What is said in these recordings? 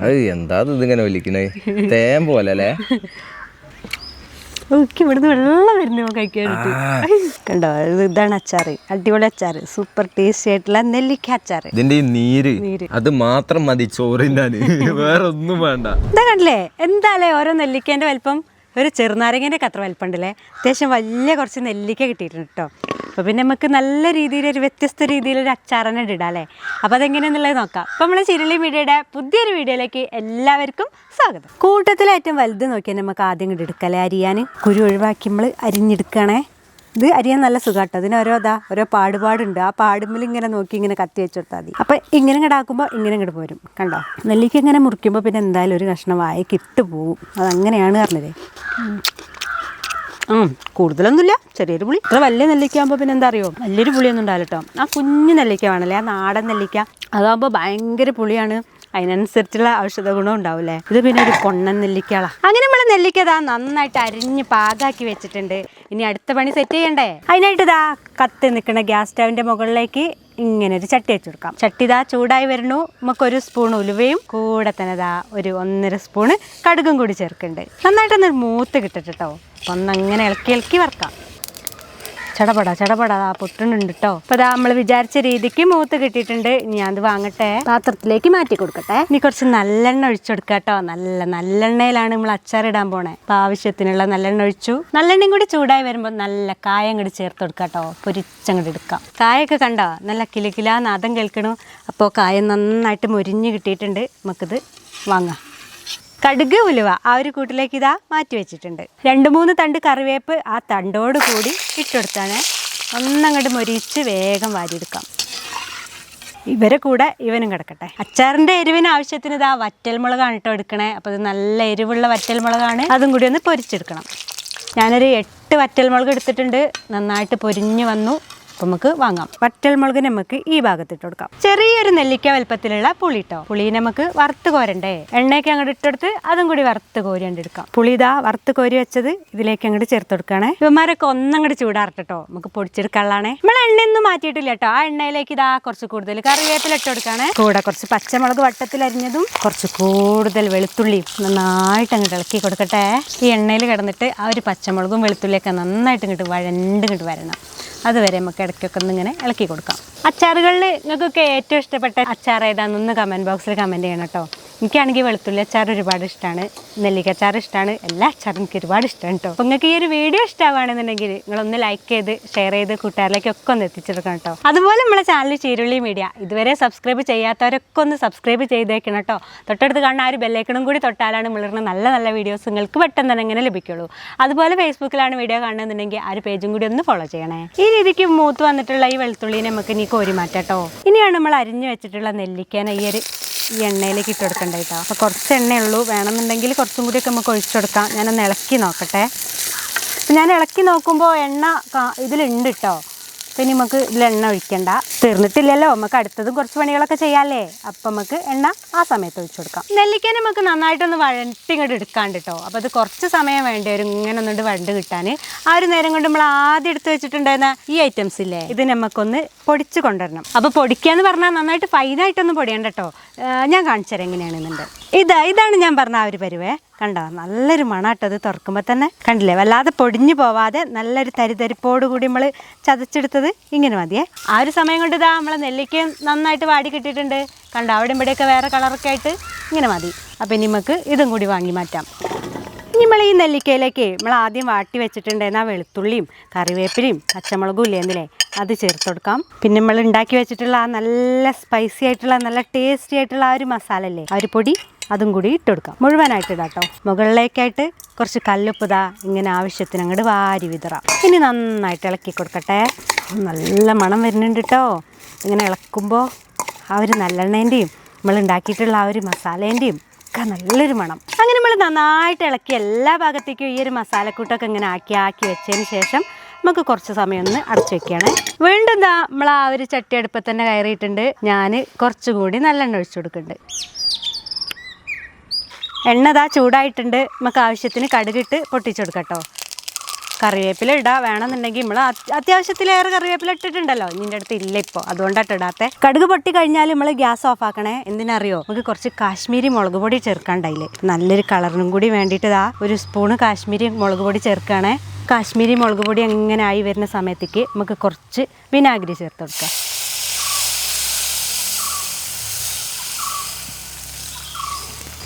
അത് എന്താ ഇത് ഇങ്ങനെ വലിക്കണേ തേൻ പോലെ അല്ലേ എനിക്ക് ഇവിടുന്ന് വെള്ളം വരുന്നു കഴിക്കാനായിട്ട് കണ്ടോ? ഇത് ഇതാണ് അച്ചാറ് അടിപൊളി അച്ചാറ് സൂപ്പർ ടേസ്റ്റി ആയിട്ടുള്ള നെല്ലിക്ക അച്ചാറ് ഇതിന്റെ ഈ നീര് അത് മാത്രം മതി ചോറിന്റെ വേറെ ഒന്നും വേണ്ട. ഇതാ കണ്ടില്ലേ? എന്താല്ലേ ഓരോ നെല്ലിക്കേന്റെ വലിപ്പം? ഒരു ചെറുനാരങ്ങേന്റെ കത്ര അത്ര വലിപ്പം ഉണ്ടല്ലേ അത്യാവശ്യം വലിയ കുറച്ച് നെല്ലിക്ക കിട്ടിയിട്ടുണ്ട് കേട്ടോ അപ്പോൾ പിന്നെ നമുക്ക് നല്ല രീതിയിൽ ഒരു വ്യത്യസ്ത രീതിയിലൊരു അച്ചാറന്നെ ഇടാം അല്ലേ? അപ്പോൾ അതെങ്ങനെയാണെന്നുള്ളത് നോക്കാം. അപ്പോൾ നമ്മൾ ചിരളി മീഡിയയുടെ പുതിയൊരു വീഡിയോയിലേക്ക് എല്ലാവർക്കും സ്വാഗതം. കൂട്ടത്തിൽ ഏറ്റവും വലുത് നോക്കിയാൽ നമുക്ക് ആദ്യം ഇങ്ങോട്ട് എടുക്കല്ലേ അരിയാൻ? കുരു ഒഴിവാക്കി നമ്മൾ അരിഞ്ഞെടുക്കണേ. ഇത് അരിയാൻ നല്ല സുഖാട്ടോ. അതിന് ഓരോ ഇതാ ഓരോ പാടുപാടുണ്ട്. ആ പാടുമ്പിൽ ഇങ്ങനെ നോക്കി ഇങ്ങനെ കത്തി വെച്ച് കൊടുത്താൽ മതി. അപ്പം ഇങ്ങനെ ഇങ്ങോട്ടാക്കുമ്പോൾ ഇങ്ങനെ ഇങ്ങോട്ട് പോരും. കണ്ടോ? നെല്ലിക്ക ഇങ്ങനെ മുറിക്കുമ്പോൾ പിന്നെ എന്തായാലും ഒരു കഷ്ണം വായക്ക് ഇട്ട് പോവും. അതങ്ങനെയാണ് പറഞ്ഞത്. ഉം, കൂടുതലൊന്നുമില്ല. ചെറിയൊരു പുളി. ഇത്ര വലിയ നെല്ലിക്കാകുമ്പോൾ പിന്നെ എന്താ അറിയോ? വലിയൊരു പുളിയൊന്നും ഉണ്ടാവില്ല കേട്ടോ ആ കുഞ്ഞു നെല്ലിക്ക വേണമല്ലേ ആ നാടൻ നെല്ലിക്ക. അതാകുമ്പോൾ ഭയങ്കര പുളിയാണ്. അതിനനുസരിച്ചുള്ള ഔഷധ ഗുണം ഉണ്ടാവില്ലേ? ഇത് പിന്നെ ഒരു കൊണ്ണൻ നെല്ലിക്കള അങ്ങനെ നമ്മളെ നെല്ലിക്ക ഇതാ നന്നായിട്ട് അരിഞ്ഞ് പാകാക്കി വെച്ചിട്ടുണ്ട്. ഇനി അടുത്ത പണി സെറ്റ് ചെയ്യണ്ടേ? അതിനായിട്ട് ഇതാ കത്തി നിൽക്കുന്ന ഗ്യാസ് സ്റ്റവിന്റെ മുകളിലേക്ക് ഇങ്ങനെ ഒരു ചട്ടി വെച്ച് കൊടുക്കാം. ചട്ടി ഇതാ ചൂടായി വരണു നമുക്ക് ഒരു സ്പൂൺ ഉലുവയും കൂടെ തന്നെ ഇതാ ഒരു ഒന്നര സ്പൂണ് കടുകും കൂടി ചേർക്കുന്നുണ്ട്. നന്നായിട്ടൊന്ന് മൂത്ത് കിട്ടട്ടോ അപ്പം ഒന്നങ്ങനെ ഇളക്കി ഇളക്കി വറക്കാം. ചടപട ചടപട ആ പൊട്ടുന്നുണ്ട് കേട്ടോ അപ്പൊ അതാ നമ്മൾ വിചാരിച്ച രീതിക്ക് മൂത്ത് കിട്ടിയിട്ടുണ്ട്. ഇനി ഞാൻ അത് വാങ്ങട്ടെ. പാത്രത്തിലേക്ക് മാറ്റി കൊടുക്കട്ടെ. ഇനി കുറച്ച് നല്ലെണ്ണ ഒഴിച്ചു കൊടുക്കാം കേട്ടോ നല്ല നല്ലെണ്ണയിലാണ് നമ്മൾ അച്ചാർ ഇടാൻ പോണേ. അപ്പൊ ആവശ്യത്തിനുള്ള നല്ലെണ്ണ ഒഴിച്ചു. നല്ലെണ്ണയും കൂടി ചൂടായി വരുമ്പോൾ നല്ല കായം കൂടി ചേർത്ത് കൊടുക്കാട്ടോ കേട്ടോ പൊരിച്ചങ്ങോട്ട് എടുക്കാം. കായൊക്കെ കണ്ടോ? നല്ല കിലുകിലാ നാദം കേൾക്കണു. അപ്പോൾ കായം നന്നായിട്ട് മുരിഞ്ഞ് കിട്ടിയിട്ടുണ്ട്. നമുക്കിത് വാങ്ങാം. കടുക് ഉലുവ ആ ഒരു കൂട്ടിലേക്ക് ഇതാ മാറ്റി വെച്ചിട്ടുണ്ട്. രണ്ട് മൂന്ന് തണ്ട് കറിവേപ്പ് ആ തണ്ടോട് കൂടി ഇട്ടെടുത്താണ്. ഒന്നങ്ങോട്ട് മൊരിച്ച് വേഗം വാരിയെടുക്കാം. ഇവരെ കൂടെ ഇവനും കിടക്കട്ടെ. അച്ചാറിന്റെ എരിവിന് ആവശ്യത്തിന് ഇതാ വറ്റൽമുളകാണ് കേട്ടോ എടുക്കണേ. അപ്പോൾ ഇത് നല്ല എരിവുള്ള വറ്റൽമുളകാണ്. അതും കൂടി ഒന്ന് പൊരിച്ചെടുക്കണം. ഞാനൊരു എട്ട് വറ്റൽമുളക് എടുത്തിട്ടുണ്ട്. നന്നായിട്ട് പൊരിഞ്ഞു വന്നു. അപ്പോൾ നമുക്ക് വാങ്ങാം. വറ്റൽമുളക് നമുക്ക് ഈ ഭാഗത്ത് ഇട്ട് കൊടുക്കാം. ചെറിയൊരു നെല്ലിക്ക വലുപ്പത്തിലുള്ള പുളി ഇട്ടോ പുളി നമുക്ക് വറുത്ത് കോരണ്ടേ? എണ്ണയൊക്കെ അങ്ങോട്ട് ഇട്ടെടുത്ത് അതും കൂടി വറുത്ത് കോരി എടുക്കാം. പുളി ഇതാ വറുത്ത് കോരി വെച്ചത് ഇതിലേക്ക് അങ്ങോട്ട് ചേർത്ത് കൊടുക്കണേ. ഇവന്മാരൊക്കെ ഒന്നങ്ങോട്ട് ചൂടാറട്ടോ നമുക്ക് പൊടിച്ചെടുക്കാനുള്ളതാണേ നമ്മൾ എണ്ണയൊന്നും മാറ്റിയിട്ടില്ല കേട്ടോ ആ എണ്ണയിലേക്ക് ഇതാ കുറച്ച് കൂടുതൽ കറിവേപ്പില ഇട്ട് കൊടുക്കാണ്. കൂടെ കുറച്ച് പച്ചമുളക് വട്ടത്തിൽ അരിഞ്ഞതും കുറച്ച് കൂടുതൽ വെളുത്തുള്ളിയും നന്നായിട്ട് അങ്ങോട്ട് ഇളക്കി കൊടുക്കട്ടെ. ഈ എണ്ണയിൽ കിടന്നിട്ട് ആ ഒരു പച്ചമുളകും വെളുത്തുള്ളിയൊക്കെ നന്നായിട്ട് ഇങ്ങോട്ട് വഴണ്ട് ഇങ്ങോട്ട് വരണം. അതുവരെ നമുക്ക് ഇടയ്ക്കൊക്കെ ഒന്ന് ഇങ്ങനെ ഇളക്കി കൊടുക്കാം. അച്ചാറുകളിൽ നിങ്ങൾക്കൊക്കെ ഏറ്റവും ഇഷ്ടപ്പെട്ട അച്ചാർ ഏതാണെന്നൊന്ന് കമന്റ് ബോക്സിൽ കമന്റ് ചെയ്യണം കേട്ടോ. എനിക്കാണെങ്കിൽ വെളുത്തുള്ളി അച്ചാർ ഒരുപാട് ഇഷ്ടമാണ് നെല്ലിക്ക അച്ചാർ ഇഷ്ടമാണ് എല്ലാ അച്ചാറും എനിക്ക് ഒരുപാട് ഇഷ്ടമാണ് കേട്ടോ നിങ്ങൾക്ക് ഈ ഒരു വീഡിയോ ഇഷ്ടമാണെന്നുണ്ടെങ്കിൽ നിങ്ങളൊന്ന് ലൈക്ക് ചെയ്ത് ഷെയർ ചെയ്ത് കൂട്ടുകാരിലേക്കൊക്കെ ഒന്ന് എത്തിച്ചെടുക്കണം കേട്ടോ അതുപോലെ നമ്മുടെ ചാനൽ ചീരുള്ളി മീഡിയ ഇതുവരെ സബ്സ്ക്രൈബ് ചെയ്യാത്തവരൊക്കെ ഒന്ന് സബ്സ്ക്രൈബ് ചെയ്തേക്കണം കേട്ടോ തൊട്ടടുത്ത് കാണുന്ന ആ ഒരു ബെല്ലൈക്കണും കൂടി തൊട്ടാലാണ് മിളർന്ന നല്ല നല്ല വീഡിയോസ് നിങ്ങൾക്ക് പെട്ടെന്ന് തന്നെ ഇങ്ങനെ ലഭിക്കുള്ളൂ. അതുപോലെ ഫേസ്ബുക്കിലാണ് വീഡിയോ കാണുന്നുണ്ടെങ്കിൽ ആ ഒരു പേജും കൂടി ഒന്ന് ഫോളോ ചെയ്യണേ. ഈ രീതിക്ക് മൂത്ത് വന്നിട്ടുള്ള ഈ വെളുത്തുള്ളിനെ നമുക്ക് ഇനി കോരി മാറ്റാം കേട്ടോ ഇനിയാണ് നമ്മൾ അരിഞ്ഞു വെച്ചിട്ടുള്ള നെല്ലിക്കാൻ ഈ ഒരു ഈ എണ്ണയിലേക്ക് ഇട്ട് കൊടുക്കണ്ട കേട്ടോ അപ്പോൾ കുറച്ച് എണ്ണയുള്ളൂ. വേണമെന്നുണ്ടെങ്കിൽ കുറച്ചും കൂടിയൊക്കെ നമുക്ക് ഒഴിച്ചു കൊടുക്കാം ഞാനൊന്ന് ഇളക്കി നോക്കട്ടെ. ഞാൻ ഇളക്കി നോക്കുമ്പോൾ എണ്ണ ഇതിലുണ്ട് കേട്ടോ ഇനി നമുക്ക് ഇതിൽ എണ്ണ ഒഴിക്കണ്ട. തീർന്നിട്ടില്ലല്ലോ. നമുക്ക് അടുത്തതും കുറച്ച് പണികളൊക്കെ ചെയ്യാല്ലേ? അപ്പം നമുക്ക് എണ്ണ ആ സമയത്ത് ഒഴിച്ചു കൊടുക്കാം. നെല്ലിക്ക നമുക്ക് നന്നായിട്ടൊന്ന് വഴട്ടി ഇങ്ങോട്ട് എടുക്കാണ്ട് കേട്ടോ അപ്പോൾ അത് കുറച്ച് സമയം വേണ്ടി വരും ഇങ്ങനെ ഒന്നുകൊണ്ട് വഴണ്ട് കിട്ടാൻ ആ ഒരു നേരം കൊണ്ട് നമ്മൾ ആദ്യം എടുത്ത് വെച്ചിട്ടുണ്ടായിരുന്ന ഈ ഐറ്റംസ് ഇല്ലേ? ഇത് നമുക്കൊന്ന് പൊടിച്ച് കൊണ്ടുവരണം. അപ്പോൾ പൊടിക്കുകയെന്ന് പറഞ്ഞാൽ നന്നായിട്ട് ഫൈനായിട്ടൊന്നും പൊടിയണ്ട കേട്ടോ ഞാൻ കാണിച്ചു തരാം എങ്ങനെയാണെന്നുണ്ട്. ഇതാ ഇതാണ് ഞാൻ പറഞ്ഞ ആ ഒരു പരുവേ. കണ്ടോ? നല്ലൊരു മണാട്ടോ അത് തുറക്കുമ്പോൾ തന്നെ. കണ്ടില്ലേ? വല്ലാതെ പൊടിഞ്ഞു പോവാതെ നല്ലൊരു തരിതരിപ്പോട് കൂടി നമ്മൾ ചതച്ചെടുത്തത് ഇങ്ങനെ മതിയേ. ആ ഒരു സമയം കൊണ്ട് ഇതാ നമ്മളെ നെല്ലിക്ക നന്നായിട്ട് വാടി കിട്ടിയിട്ടുണ്ട്. കണ്ടോ? അവിടെ ഇവിടെയൊക്കെ വേറെ കളറൊക്കെ ആയിട്ട് ഇങ്ങനെ മതി. അപ്പം ഇനി നമുക്ക് ഇതും കൂടി വാങ്ങി മാറ്റാം. ഇനി നമ്മൾ ഈ നെല്ലിക്കയിലേക്ക് നമ്മൾ ആദ്യം വാട്ടി വെച്ചിട്ടുണ്ടായിരുന്ന വെളുത്തുള്ളിയും കറിവേപ്പിലയും പച്ചമുളകും ഇല്ലേന്നില്ലേ അത് ചേർത്ത് കൊടുക്കാം. പിന്നെ നമ്മൾ ഉണ്ടാക്കി വെച്ചിട്ടുള്ള ആ നല്ല സ്പൈസി ആയിട്ടുള്ള നല്ല ടേസ്റ്റി ആയിട്ടുള്ള ആ ഒരു മസാല അല്ലേ ആ ഒരു പൊടി അതും കൂടി ഇട്ട് കൊടുക്കാം മുഴുവനായിട്ട് ഇടാട്ടോ. മുകളിലേക്കായിട്ട് കുറച്ച് കല്ലുപ്പ് ഇതാ ഇങ്ങനെ ആവശ്യത്തിന് അങ്ങോട്ട് വാരി വിതറാം. ഇനി നന്നായിട്ട് ഇളക്കി കൊടുക്കട്ടെ. നല്ല മണം വരുന്നുണ്ട് കേട്ടോ ഇങ്ങനെ ഇളക്കുമ്പോൾ ആ ഒരു നല്ലെണ്ണേന്റെയും നമ്മൾ ഉണ്ടാക്കിയിട്ടുള്ള ആ ഒരു മസാലേന്റെയും ഒക്കെ നല്ലൊരു മണം. അങ്ങനെ നമ്മൾ നന്നായിട്ട് ഇളക്കി എല്ലാ ഭാഗത്തേക്കും ഈ ഒരു മസാലക്കൂട്ടൊക്കെ ഇങ്ങനെ ആക്കി ആക്കി വെച്ചതിന് ശേഷം നമുക്ക് കുറച്ച് സമയം ഒന്ന് അടച്ചു വെക്കുകയാണ്. വീണ്ടും നമ്മൾ ആ ഒരു ചട്ടി കയറിയിട്ടുണ്ട്. ഞാൻ കുറച്ചുകൂടി നല്ലെണ്ണ ഒഴിച്ചു കൊടുക്കുന്നുണ്ട്. എണ്ണ ഇതാ ചൂടായിട്ടുണ്ട്. നമുക്ക് ആവശ്യത്തിന് കടുകിട്ട് പൊട്ടിച്ചു കൊടുക്കാം കേട്ടോ കറിവേപ്പില ഇടാ. വേണമെന്നുണ്ടെങ്കിൽ നമ്മൾ അത്യാവശ്യത്തിലേറെ കറിവേപ്പില ഇട്ടിട്ടുണ്ടല്ലോ. നിന്റെ അടുത്ത് ഇല്ല ഇപ്പോൾ അതുകൊണ്ടാണ് ഇടാത്തെ. കടുക് പൊട്ടി കഴിഞ്ഞാൽ നമ്മൾ ഗ്യാസ് ഓഫ് ആക്കണേ. എന്തിനറിയോ? നമുക്ക് കുറച്ച് കാശ്മീരി മുളക് പൊടി ചേർക്കാണ്ടായില്ലേ നല്ലൊരു കളറിനും കൂടി വേണ്ടിയിട്ട് ഇതാ ഒരു സ്പൂണ് കാശ്മീരി മുളക് പൊടി ചേർക്കുകയാണേ കാശ്മീരി മുളക് പൊടി അങ്ങനെ ആയി വരുന്ന സമയത്തേക്ക് നമുക്ക് കുറച്ച് വിനാഗിരി ചേർത്ത് കൊടുക്കാം.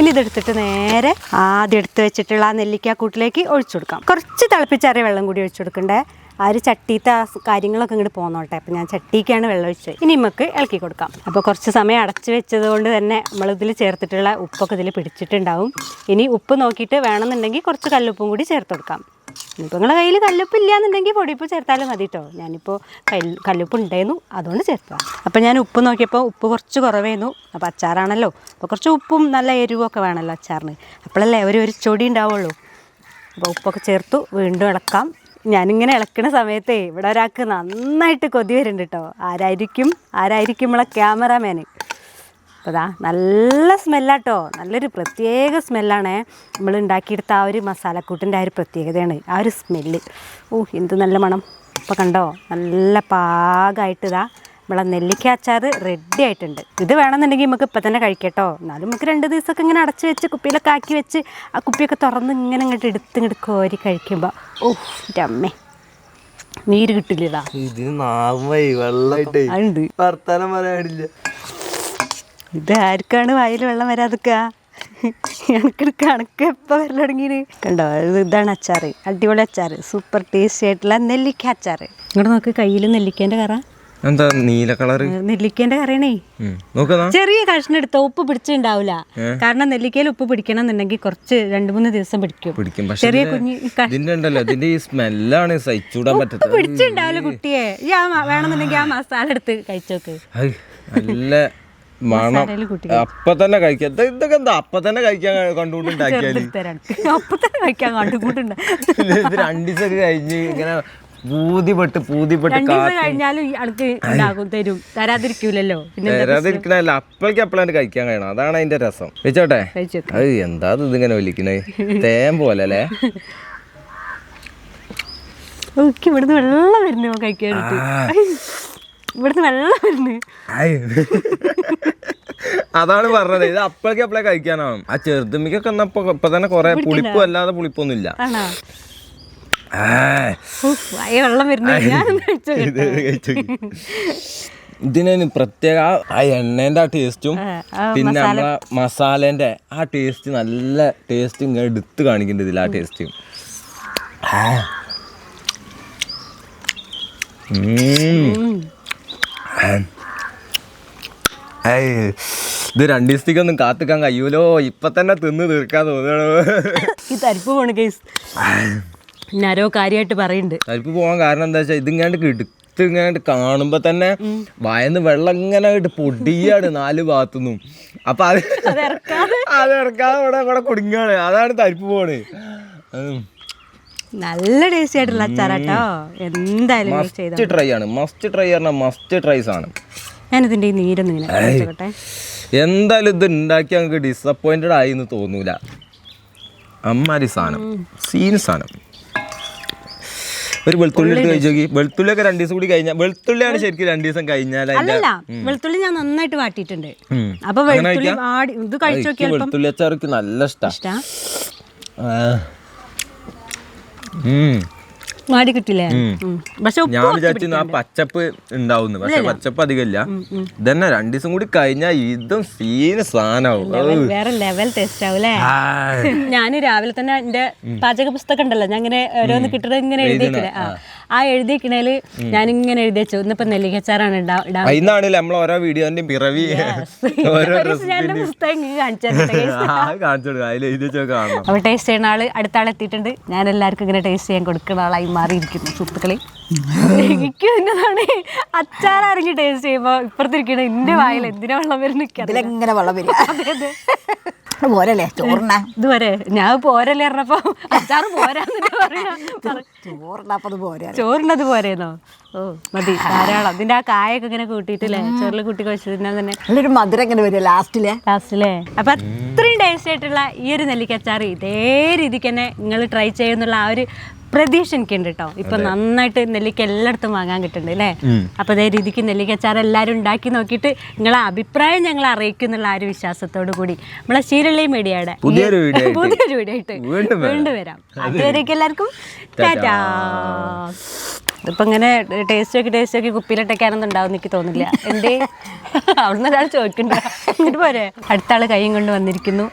ഇനി ഇതെടുത്തിട്ട് നേരെ ആദ്യം എടുത്ത് വെച്ചിട്ടുള്ള ആ നെല്ലിക്കാക്കൂട്ടിലേക്ക് ഒഴിച്ചു കൊടുക്കാം. കുറച്ച് തിളപ്പിച്ചാറിയ വെള്ളം കൂടി ഒഴിച്ചു കൊടുക്കണ്ടേ? ആ ഒരു ചട്ടിത്തെ കാര്യങ്ങളൊക്കെ ഇങ്ങോട്ട് പോന്നോട്ടെ. അപ്പം ഞാൻ ചട്ടിക്കാണ് വെള്ളം ഒഴിച്ചത്. ഇനി നമുക്ക് ഇളക്കി കൊടുക്കാം. അപ്പോൾ കുറച്ച് സമയം അടച്ചു വെച്ചത് കൊണ്ട് തന്നെ നമ്മളിതിൽ ചേർത്തിട്ടുള്ള ഉപ്പൊക്കെ ഇതിൽ പിടിച്ചിട്ടുണ്ടാവും. ഇനി ഉപ്പ് നോക്കിയിട്ട് വേണമെന്നുണ്ടെങ്കിൽ കുറച്ച് കല്ലുപ്പും കൂടി ചേർത്ത് കൊടുക്കാം. ഇനിയിപ്പോൾ നിങ്ങളുടെ കയ്യിൽ കല്ലുപ്പ് ഇല്ലയെന്നുണ്ടെങ്കിൽ പൊടിപ്പ് ചേർത്താലും മതി കേട്ടോ ഞാനിപ്പോൾ കല്ല് കല്ലുപ്പ് ഉണ്ടായിരുന്നു അതുകൊണ്ട് ചേർത്തതാണ് അപ്പോൾ ഞാൻ ഉപ്പ് നോക്കിയപ്പോൾ ഉപ്പ് കുറച്ച് കുറവായിരുന്നു അപ്പോൾ അച്ചാറാണല്ലോ. അപ്പോൾ കുറച്ച് ഉപ്പും നല്ല എരിവും വേണമല്ലോ അച്ചാറിന്. അപ്പോഴല്ലേ ഒരു ഒരു ചൊടി ഉണ്ടാവുള്ളൂ. അപ്പോൾ ഉപ്പൊക്കെ ചേർത്തു വീണ്ടും ഇളക്കാം. ഞാനിങ്ങനെ ഇളക്കുന്ന സമയത്തേ ഇവിടെ ഒരാൾക്ക് നന്നായിട്ട് കൊതി വരുന്നുണ്ട് കേട്ടോ ആരായിരിക്കും? ആരായിരിക്കും നമ്മളെ ക്യാമറാമാന്? അപ്പോൾ നല്ല സ്മെല്ലാട്ടോ. നല്ലൊരു പ്രത്യേക സ്മെല്ലാണ്. നമ്മൾ ഉണ്ടാക്കിയെടുത്ത ആ ഒരു മസാലക്കൂട്ടിന്റെ ആ ഒരു പ്രത്യേകതയാണ് ആ ഒരു സ്മെല്ല്. ഓ എന്ത് നല്ല മണം. ഇപ്പോൾ കണ്ടോ? നല്ല പാകമായിട്ട് ഇതാ നമ്മളെ നെല്ലിക്ക അച്ചാർ റെഡി ആയിട്ടുണ്ട്. ഇത് വേണമെന്നുണ്ടെങ്കിൽ നമുക്ക് ഇപ്പം തന്നെ കഴിക്കട്ടോ. എന്നാലും നമുക്ക് രണ്ട് ദിവസമൊക്കെ ഇങ്ങനെ അടച്ച് വെച്ച് കുപ്പിയിലൊക്കെ ആക്കി വെച്ച് ആ കുപ്പിയൊക്കെ തുറന്ന് ഇങ്ങനെ ഇങ്ങോട്ട് എടുത്ത് ഇങ്ങോട്ട് കോരി കഴിക്കുമ്പോൾ ഓ രമ്മേ നീര് കിട്ടില്ലടാ. ഇത് വെള്ളമായിട്ടേ. അതുണ്ട് വർത്താനം പറയാനില്ല. ഇത് ആർക്കാണ് വായിൽ വെള്ളം വരാതൊക്കെ കണക്കെടുക്ക കണക്ക് എപ്പോൾ വരൽ തുടങ്ങിയത് കണ്ടോ ഇതാണ് അച്ചാറ് അടിപൊളി അച്ചാറ് സൂപ്പർ ടേസ്റ്റി ആയിട്ടുള്ള നെല്ലിക്ക അച്ചാറ്. ഇങ്ങോട്ട് നോക്ക് കയ്യിൽ നെല്ലിക്കേന്റെ കറ. എന്താ നീല കളർ നെല്ലിക്കേന്റെ കറിയണേ ചെറിയ കഷ്ണം എടുത്ത ഉപ്പ് പിടിച്ചിണ്ടാവില്ല കാരണം നെല്ലിക്കയിൽ ഉപ്പ് പിടിക്കണം എന്നുണ്ടെങ്കിൽ കുറച്ച് രണ്ടു മൂന്ന് ദിവസം പിടിക്കും. ചെറിയ കുഞ്ഞി ഇതിന്റെ ഈ സ്മെല്ലാണ് സഹിച്ചൂടാൻ ഉപ്പ് പിടിച്ചിണ്ടാവില്ല കുട്ടിയെ. ഈ ആ വേണമെന്നുണ്ടെങ്കിൽ ആ മസാല എടുത്ത് കഴിച്ചോക്ക്. നല്ല മണം അപ്പൊ തന്നെ കഴിക്കാം ഇത് ഇതൊക്കെ എന്താ? അപ്പൊ തന്നെ കഴിക്കാൻ കണ്ടുകൊണ്ടുണ്ടാക്കിയാൽ അപ്പൊ തന്നെ കഴിക്കാൻ കണ്ടുകൂട്ടുണ്ട്. ഇത് രണ്ടു ദിവസമൊക്കെ കഴിഞ്ഞ് ഇങ്ങനെ പൂതിപ്പെട്ട് പൂതിപ്പെട്ട് കഴിഞ്ഞാലും ആൾക്ക് ഉണ്ടാകും തരും. തരാതിരിക്കൂലല്ലോ. തരാതിരിക്കണല്ല അപ്പോഴേക്ക് അപ്പോഴാണ് കഴിക്കാൻ കഴിയണം. അതാണ് അതിന്റെ രസം. വെച്ചോട്ടെ? അത് എന്താ ഇത് ഇങ്ങനെ വലിക്കണേ തേൻ പോലെ അല്ലേ? ഇവിടുന്ന് വെള്ളം വരുന്നു കഴിക്കാനായിട്ട് ഇവിടുന്ന് വെള്ളം വരുന്നു. അതാണ് പറഞ്ഞത്. ഇത് അപ്പോഴേക്ക് അപ്പോഴേ കഴിക്കാനാവും ആ ചെറുതുമ്മിക്കൊക്കെ എന്നപ്പോ ഇപ്പൊ തന്നെ കൊറേ പുളിപ്പും അല്ലാതെ പുളിപ്പൊന്നുമില്ല. വെള്ളം വരുന്നു. പ്രത്യേക ആ- ആ എണ്ണേന്റെ ആ ടേസ്റ്റും ആ, ആ പിന്നെ നമ്മളെ മസാലേന്റെ ആ ടേസ്റ്റ് നല്ല ടേസ്റ്റ് ഇങ്ങനെ എടുത്ത് കാണിക്കുന്നുണ്ട് ഇതിൽ ആ ടേസ്റ്റ് ഇത് രണ്ടു ദിവസത്തേക്ക് ഒന്നും കാത്തിക്കാൻ കഴിയൂലോ? ഇപ്പൊ തന്നെ തിന്ന് തീർക്കാൻ തോന്നണോ ഈ തരിപ്പ് പോണ് കേസ് ഞാനോ കാര്യമായിട്ട് പറയുന്നുണ്ട് തരിപ്പ് പോകാൻ കാരണം എന്താ വെച്ചാൽ ഇതിങ്ങാണ്ട് കിടുത്ത് ഇങ്ങനെ കാണുമ്പോ തന്നെ വായന്ന് വെള്ളം ഇങ്ങനെ ഇട്ട് പൊടിയാണ് നാല് ഭാഗത്തുനിന്നും. അപ്പൊ അത് അത് ഇറക്കാതെ. ഇവിടെ ഇവിടെ കുടുങ്ങാണ്. അതാണ് തരിപ്പ് പോണേ. നല്ല ടേസ്റ്റി ആയിട്ടുള്ള അച്ചാറാട്ടോ. എന്തായാലും മസ്റ്റ് ട്രൈ ആണ്. മസ്റ്റ് ട്രൈ പറഞ്ഞാൽ മസ്റ്റ് ട്രൈ സാധനം. ഞാനിതിന്റെ ഈ നീരൊന്നും ഇങ്ങനെ എന്തായാലും ഇത് ഉണ്ടാക്കി ഞങ്ങൾക്ക് ഡിസപ്പോയിന്റഡ് ആയി എന്ന് തോന്നൂല. അമ്മാരി സാധനം. സീൻ സാധനം. ഒരു വെളുത്തുള്ളി എടുത്ത് കഴിച്ചു നോക്കി വെളുത്തുള്ളി ഒക്കെ രണ്ടു ദിവസം കൂടി കഴിഞ്ഞാൽ വെളുത്തുള്ളിയാണ് ശരിക്കും രണ്ടു ദിവസം കഴിഞ്ഞാൽ അല്ലല്ല. വെളുത്തുള്ളി ഞാൻ നന്നായിട്ട് വാട്ടിയിട്ടുണ്ട്. അപ്പൊ വെളുത്തുള്ളി ഇത് കഴിച്ചു എനിക്ക് നോക്കിയാൽ വെളുത്തുള്ളി അച്ചാർക്ക് നല്ല ഇഷ്ടാ. ആടി കിട്ടില്ലേ? പക്ഷെ ഞാൻ വിചാരിച്ചിരുന്നു ആ പച്ചപ്പ് ഉണ്ടാവുന്നു. പക്ഷെ പച്ചപ്പ് അധികമില്ല. ഇതന്നെ രണ്ടു ദിവസം കൂടി കഴിഞ്ഞാൽ ഇതും സീന് സാധനമാവും വേറെ ലെവൽ ടേസ്റ്റ് ആവും അല്ലേ? ഞാൻ രാവിലെ തന്നെ എന്റെ പാചക പുസ്തകം ഉണ്ടല്ലോ. ഞാൻ ഇങ്ങനെ ഓരോന്ന് കിട്ടുന്നത് ഇങ്ങനെ എഴുതിയേക്കില്ലേ ആ ആ ഞാനിങ്ങനെ എഴുതി വെച്ചു. ഇന്നിപ്പോ നെല്ലിക്കച്ചാറാണ് ഇടാൻ നമ്മൾ ഓരോ വീഡിയോന്റെ പിറവി. അപ്പോൾ ടേസ്റ്റ് ചെയ്യുന്ന ആൾ അടുത്ത ആളെത്തിയിട്ടുണ്ട് ഞാൻ എല്ലാവർക്കും ഇങ്ങനെ ടേസ്റ്റ് ചെയ്യാൻ കൊടുക്കുന്ന ആളായി മാറിയിരിക്കുന്നു സുഹൃത്തുക്കളെ. എനിക്ക് എന്നതാണ്? അച്ചാറാണെങ്കിൽ ടേസ്റ്റ് ചെയ്യുമ്പോൾ ഇപ്പുറത്തിരിക്കണ എന്റെ വായിൽ എന്തിനാ വെള്ളം വരുന്ന ഇതിലെങ്ങനെ വെള്ളം വരും പോരല്ലേ? ചോറിന? ഇതുവരെ ഞാൻ പോരല്ലേ പറഞ്ഞപ്പോ അച്ചാറ് പോരാന്നിട്ട് ചോറിനപ്പത് പോരാ. ചോറിനത് പോരേന്നോ? ഓ മതി ധാരാളം. അതിന്റെ ആ കായൊക്കെ ഇങ്ങനെ കൂട്ടിയിട്ടില്ലേ ചോറിൽ കൂട്ടി കഴിച്ചു തിന്നാൻ തന്നെ. നല്ലൊരു മധുരം എങ്ങനെ വരിക ലാസ്റ്റിലെ ലാസ്റ്റില്ലേ അപ്പൊ അത്രയും ടേസ്റ്റ് ആയിട്ടുള്ള ഈ ഒരു നെല്ലിക്കച്ചാറ് ഇതേ രീതിക്ക് തന്നെ നിങ്ങൾ ട്രൈ ചെയ്യുന്നുള്ള ആ ഒരു പ്രതീക്ഷ എനിക്കുണ്ട് കേട്ടോ ഇപ്പൊ നന്നായിട്ട് നെല്ലിക്ക എല്ലായിടത്തും വാങ്ങാൻ കിട്ടുന്നുണ്ട് അല്ലേ അപ്പൊ അതേ രീതിക്ക് നെല്ലിക്ക അച്ചാർ എല്ലാവരും ഉണ്ടാക്കി നോക്കിയിട്ട് നിങ്ങളെ അഭിപ്രായം ഞങ്ങൾ അറിയിക്കുന്നുള്ള ആ ഒരു വിശ്വാസത്തോടു കൂടി. നമ്മളെ ശീലള്ളി മീഡിയയുടെ പുതിയൊരു വീഡിയോ ആയിട്ട്. വീണ്ടും വരാം. അതുവരേക്കും എല്ലാവർക്കും. ടാറ്റാ. ഇങ്ങനെ ടേസ്റ്റ് നോക്കി ടേസ്റ്റ് നോക്കി കുപ്പിയിലിട്ടൊക്കെയാണെന്ന് ഉണ്ടാവും എനിക്ക് തോന്നില്ല എന്തേ? അവിടുന്ന് ഒരാൾ ചോദിക്കണ്ട എന്നിട്ട് പോരെ. അടുത്ത കൈയും കൊണ്ട് വന്നിരിക്കുന്നു.